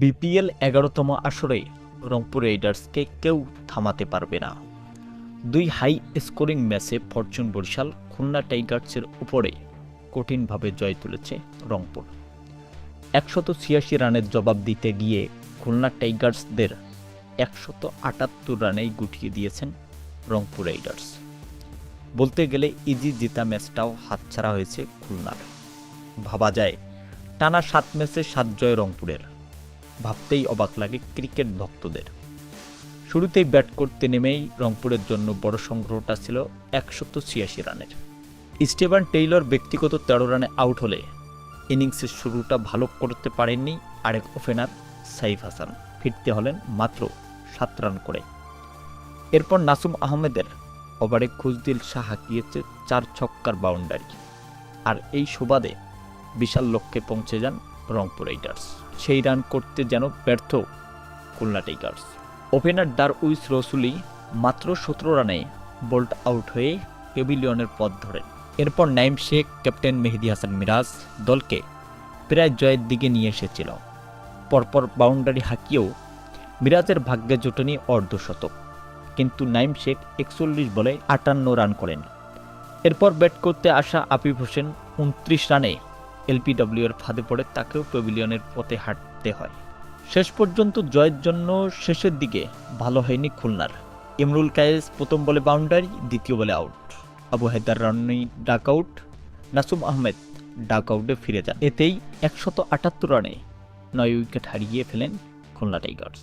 BPL এগারোতম আসরে রংপুর রাইডার্সকে কেউ থামাতে পারবে না। দুই হাই স্কোরিং ম্যাচে ফরচুন বরিশাল, খুলনা টাইগার্সের উপরে কঠিনভাবে জয় তুলেছে রংপুর। একশত ছিয়াশি রানের জবাব দিতে গিয়ে খুলনা টাইগার্সদের একশত আটাত্তর রানেই গুটিয়ে দিয়েছেন রংপুর রাইডার্স। বলতে গেলে ইজি জিতা ম্যাচটাও হাতছাড়া হয়েছে খুলনার। ভাবা যায়, টানা সাত ম্যাচে সাত জয় রংপুরের। ভাবতেই অবাক লাগে ক্রিকেট ভক্তদের। শুরুতেই ব্যাট করতে নেমেই রংপুরের জন্য বড় সংগ্রহটা ছিল একশত ছিয়াশি রানের। স্টিভেন টেইলর ব্যক্তিগত তেরো রানে আউট হলে ইনিংসের শুরুটা ভালো করতে পারেননি আরেক ওপেনার সাইফ হাসান। ফিরতে হলেন মাত্র সাত রান করে। এরপর নাসুম আহমেদের ওভারে খুজদিল শাহ হাঁকিয়েছে চার ছক্কার বাউন্ডারি। আর এই সুবাদে বিশাল লক্ষ্যে পৌঁছে যান রংপুর রাইডার্স। সেই রান করতে যেন ব্যর্থ Khulna Tigers. Opener Darwish Rasooli মাত্র সতেরো রানে বোল্ট আউট হয়ে পেভিলিয়নের পথ ধরেন। এরপর নাইম শেখ, ক্যাপ্টেন মেহেদি হাসান মিরাজ দলকে প্রায় জয়ের দিকে নিয়ে এসেছিল। পরপর বাউন্ডারি হাঁকিয়েও মিরাজের ভাগ্যে জোটেনি অর্ধশতক। কিন্তু নাইম শেখ একচল্লিশ বলে আটান্ন রান করেন। এরপর ব্যাট করতে আসা আফিফ হোসেন উনত্রিশ রানে এলপিডব্লিউ এর ফাঁদে পড়ে তাকেও প্যাভিলিয়নের পথে হাঁটতে হয়। শেষ পর্যন্ত জয়ের জন্য শেষের দিকে ভালো হয়নি খুলনার। ইমরুল কায়েস প্রথম বলে বাউন্ডারি দ্বিতীয় বলে আউট আবু হায়দার রানি ডাক আউট নাসুম আহমেদ ডাক আউটে ফিরে যান। এতেই একশত আটাত্তর রানে নয় উইকেট হারিয়ে ফেলেন খুলনা টাইগার্স।